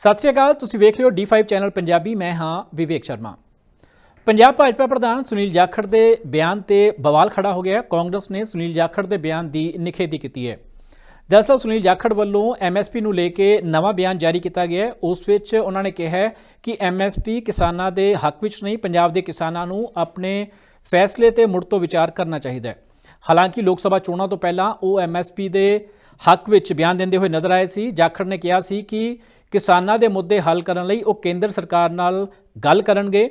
ਸਤਿ ਸ਼੍ਰੀ ਅਕਾਲ, ਤੁਸੀਂ ਵੇਖ ਰਹੇ ਹੋ D5 ਚੈਨਲ ਪੰਜਾਬੀ, ਮੈਂ ਹਾਂ ਵਿਵੇਕ ਸ਼ਰਮਾ। ਪੰਜਾਬ ਭਾਜਪਾ ਪ੍ਰਧਾਨ ਸੁਨੀਲ ਜਾਖੜ ਦੇ ਬਿਆਨ ਤੇ ਬਵਾਲ ਖੜਾ ਹੋ ਗਿਆ ਕਾਂਗਰਸ ਨੇ ਸੁਨੀਲ ਜਾਖੜ ਦੇ ਬਿਆਨ ਦੀ ਨਿਖੇਧੀ ਕੀਤੀ ਹੈ। ਦਰਅਸਲ ਸੁਨੀਲ ਜਾਖੜ ਵੱਲੋਂ ਐਮਐਸਪੀ ਨੂੰ ਲੈ ਕੇ ਨਵਾਂ ਬਿਆਨ ਜਾਰੀ ਕੀਤਾ ਗਿਆ ਹੈ। ਉਸ ਵਿੱਚ ਉਹਨਾਂ ਨੇ ਕਿਹਾ ਹੈ ਕਿ ਐਮਐਸਪੀ ਕਿਸਾਨਾਂ ਦੇ ਹੱਕ ਵਿੱਚ ਨਹੀਂ, ਪੰਜਾਬ ਦੇ ਕਿਸਾਨਾਂ ਨੂੰ ਆਪਣੇ ਫੈਸਲੇ ਤੇ ਮੁੜ ਤੋਂ ਵਿਚਾਰ ਕਰਨਾ ਚਾਹੀਦਾ ਹੈ। ਹਾਲਾਂਕਿ, ਲੋਕ ਸਭਾ ਚੋਣਾਂ ਤੋਂ ਪਹਿਲਾਂ ਉਹ ਐਮਐਸਪੀ ਦੇ ਹੱਕ ਵਿੱਚ ਬਿਆਨ ਦਿੰਦੇ ਹੋਏ ਨਜ਼ਰ ਆਏ ਸੀ। ਜਾਖੜ ਨੇ ਕਿਹਾ ਸੀ ਕਿ ਕਿਸਾਨਾਂ ਦੇ ਮੁੱਦੇ ਹੱਲ ਕਰਨ ਲਈ ਉਹ ਕੇਂਦਰ ਸਰਕਾਰ ਨਾਲ ਗੱਲ ਕਰਨਗੇ।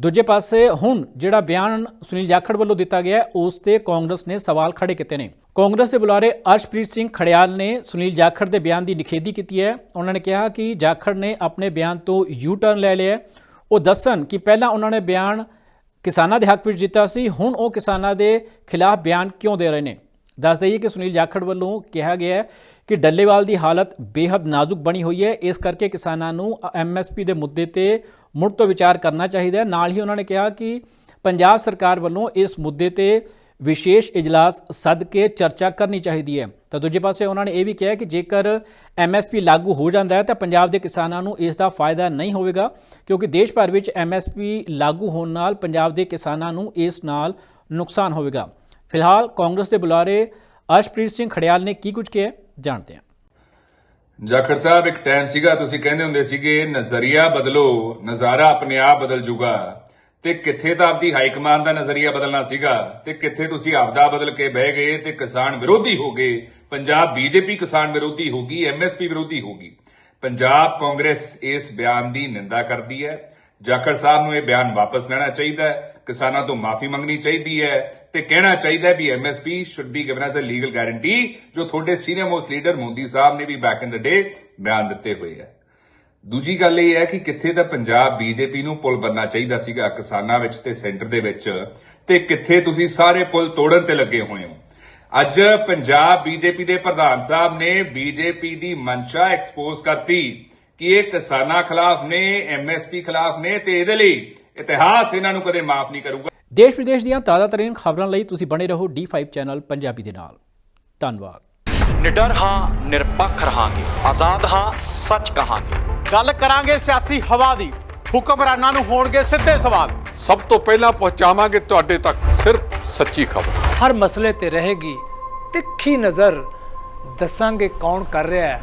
ਦੂਜੇ ਪਾਸੇ ਹੁਣ ਜਿਹੜਾ ਬਿਆਨ ਸੁਨੀਲ ਜਾਖੜ ਵੱਲੋਂ ਦਿੱਤਾ ਗਿਆ ਉਸ ਤੇ ਕਾਂਗਰਸ ਨੇ ਸਵਾਲ ਖੜੇ ਕੀਤੇ ਨੇ। ਕਾਂਗਰਸ ਦੇ ਬੁਲਾਰੇ ਅਰਸ਼ਪ੍ਰੀਤ ਸਿੰਘ ਖੜਿਆਲ ਨੇ ਸੁਨੀਲ ਜਾਖੜ ਦੇ ਬਿਆਨ ਦੀ ਨਿਖੇਧੀ ਕੀਤੀ ਹੈ। ਉਹਨਾਂ ਨੇ ਕਿਹਾ ਕਿ ਜਾਖੜ ਨੇ ਆਪਣੇ ਬਿਆਨ ਤੋਂ ਯੂ ਟਰਨ ਲੈ ਲਿਆ ਉਹ ਦੱਸਣ ਕਿ ਪਹਿਲਾਂ ਉਹਨਾਂ ਨੇ ਬਿਆਨ ਕਿਸਾਨਾਂ ਦੇ ਹੱਕ ਵਿੱਚ ਦਿੱਤਾ ਸੀ, ਹੁਣ ਉਹ ਕਿਸਾਨਾਂ ਦੇ ਖਿਲਾਫ ਬਿਆਨ ਕਿਉਂ ਦੇ ਰਹੇ ਨੇ। ਦੱਸ ਦਈਏ ਕਿ ਸੁਨੀਲ ਜਾਖੜ ਵੱਲੋਂ ਕਿਹਾ ਗਿਆ ਹੈ ਕਿ ਡੱਲੇਵਾਲ ਦੀ ਹਾਲਤ ਬੇहद ਨਾਜ਼ੁਕ ਬਣੀ ਹੋਈ ਹੈ। ਇਸ ਕਰਕੇ ਕਿਸਾਨਾਂ ਨੂੰ ਐਮਐਸਪੀ ਦੇ ਮੁੱਦੇ ਤੇ ਮੁੜ ਤੋਂ ਵਿਚਾਰ ਕਰਨਾ ਚਾਹੀਦਾ ਹੈ। ਨਾਲ ਹੀ ਉਹਨਾਂ ਨੇ ਕਿਹਾ ਕਿ ਪੰਜਾਬ ਸਰਕਾਰ ਵੱਲੋਂ ਇਸ ਮੁੱਦੇ ਤੇ ਵਿਸ਼ੇਸ਼ ਇਜਲਾਸ ਸੱਦ ਕੇ ਚਰਚਾ ਕਰਨੀ ਚਾਹੀਦੀ ਹੈ। ਤਾਂ ਦੂਜੇ ਪਾਸੇ ਉਹਨਾਂ ਨੇ ਇਹ ਵੀ ਕਿਹਾ ਕਿ ਜੇਕਰ ਐਮਐਸਪੀ ਲਾਗੂ ਹੋ ਜਾਂਦਾ ਹੈ ਤਾਂ ਪੰਜਾਬ ਦੇ ਕਿਸਾਨਾਂ ਨੂੰ ਇਸ ਦਾ ਫਾਇਦਾ ਨਹੀਂ ਹੋਵੇਗਾ, ਕਿਉਂਕਿ ਦੇਸ਼ ਭਰ ਵਿੱਚ ਐਮਐਸਪੀ ਲਾਗੂ ਹੋਣ ਨਾਲ ਪੰਜਾਬ ਦੇ ਕਿਸਾਨਾਂ ਨੂੰ ਇਸ ਨਾਲ ਨੁਕਸਾਨ ਹੋਵੇਗਾ। ਫਿਲਹਾਲ ਕਾਂਗਰਸ ਦੇ ਬੁਲਾਰੇ ਅਰਸ਼ਪ੍ਰੀਤ ਸਿੰਘ ਖੜਿਆਲ ਨੇ ਕੀ ਕੁਝ ਕਿਹਾ ਜਾਣਦੇ ਹਾਂ ਜਾਖੜ ਸਾਹਿਬ ਇੱਕ ਟਾਈਮ ਸੀਗਾ ਤੁਸੀਂ ਕਹਿੰਦੇ ਹੁੰਦੇ ਸੀਗੇ ਨਜ਼ਰੀਆ ਬਦਲੋ ਨਜ਼ਾਰਾ ਆਪਣੇ ਆਪ ਬਦਲ ਜੂਗਾ ਤੇ ਕਿੱਥੇ ਤਾਂ ਆਪਦੀ ਹਾਈ ਕਮਾਂਡ ਦਾ ਨਜ਼ਰੀਆ ਬਦਲਣਾ ਸੀਗਾ ਤੇ ਕਿੱਥੇ ਤੁਸੀਂ ਆਪਦਾ ਬਦਲ ਕੇ ਬਹਿ ਗਏ ਤੇ ਕਿਸਾਨ ਵਿਰੋਧੀ ਹੋ ਗਏ ਪੰਜਾਬ ਬੀਜੇਪੀ ਕਿਸਾਨ ਵਿਰੋਧੀ ਹੋ ਗਈ ਐਮਐਸਪੀ ਵਿਰੋਧੀ ਹੋ ਗਈ ਪੰਜਾਬ ਕਾਂਗਰਸ ਇਸ ਬਿਆਨ ਦੀ ਨਿੰਦਾ ਕਰਦੀ ਹੈ ਜਾਖੜ ਸਾਹਿਬ ਨੂੰ ਇਹ ਬਿਆਨ ਵਾਪਸ ਲੈਣਾ ਚਾਹੀਦਾ ਹੈ। ਕਿਸਾਨਾਂ ਤੋਂ ਮਾਫੀ ਮੰਗਣੀ ਚਾਹੀਦੀ ਹੈ ਤੇ ਕਹਿਣਾ ਚਾਹੀਦਾ ਹੈ ਵੀ MSP should be given as a legal guarantee ਜੋ ਤੁਹਾਡੇ senior most leader Modi Sahib ਨੇ ਵੀ ਬੈਕ ਇਨ ਦ ਡੇ ਬਿਆਨ ਦਿੱਤੇ ਹੋਏ ਹੈ। ਦੂਜੀ ਗੱਲ ਇਹ ਹੈ ਕਿ ਕਿੱਥੇ ਤਾਂ ਪੰਜਾਬ ਬੀਜੇਪੀ ਨੂੰ ਪੁਲ ਬੰਨਣਾ ਚਾਹੀਦਾ ਸੀਗਾ ਕਿਸਾਨਾਂ ਵਿੱਚ ਤੇ ਸੈਂਟਰ ਦੇ ਵਿੱਚ, ਤੇ ਕਿੱਥੇ ਤੁਸੀਂ ਸਾਰੇ ਪੁਲ ਤੋੜਨ ਤੇ ਲੱਗੇ ਹੋਏ ਹੋ। ਅੱਜ ਪੰਜਾਬ ਬੀਜੇਪੀ ਦੇ ਪ੍ਰਧਾਨ ਸਾਹਿਬ ਨੇ ਬੀਜੇਪੀ ਦੀ ਮਨਸ਼ਾ ਐਕਸਪੋਜ਼ ਕਰਤੀ। ਕਿ ਇਹ ਕਿਸਾਨਾਂ ਖਿਲਾਫ ਨੇ ਐਮਐਸਪੀ ਖਿਲਾਫ ਨੇ ਤੇ ਇਹਦੇ ਲਈ ਇਤਿਹਾਸ ਇਹਨਾਂ ਨੂੰ ਕਦੇ ਮਾਫ ਨਹੀਂ ਕਰੂਗਾ। ਦੇਸ਼ ਵਿਦੇਸ਼ ਦੀਆਂ ਤਾਜ਼ਾ ਤਰੀਨ ਖਬਰਾਂ ਲਈ ਤੁਸੀਂ ਬਣੇ ਰਹੋ D5 ਚੈਨਲ ਪੰਜਾਬੀ ਦੇ ਨਾਲ। ਧੰਨਵਾਦ। ਨਿਡਰ ਹਾਂ ਨਿਰਪੱਖ ਰਹਾਂਗੇ। ਆਜ਼ਾਦ ਹਾਂ ਸੱਚ ਕਹਾਂਗੇ। ਗੱਲ ਕਰਾਂਗੇ ਸਿਆਸੀ ਹਵਾ ਦੀ। ਹੁਕਮਰਾਨਾਂ ਨੂੰ ਹੋਣਗੇ ਸਿੱਧੇ ਸਵਾਲ। ਸਭ ਤੋਂ ਪਹਿਲਾਂ ਪਹੁੰਚਾਵਾਂਗੇ ਤੁਹਾਡੇ ਤੱਕ ਸਿਰਫ ਸੱਚੀ ਖਬਰ। ਹਰ ਮਸਲੇ ਤੇ ਰਹੇਗੀ ਤਿੱਖੀ ਨਜ਼ਰ। ਦੱਸਾਂਗੇ ਕੌਣ ਕਰ ਰਿਹਾ ਹੈ।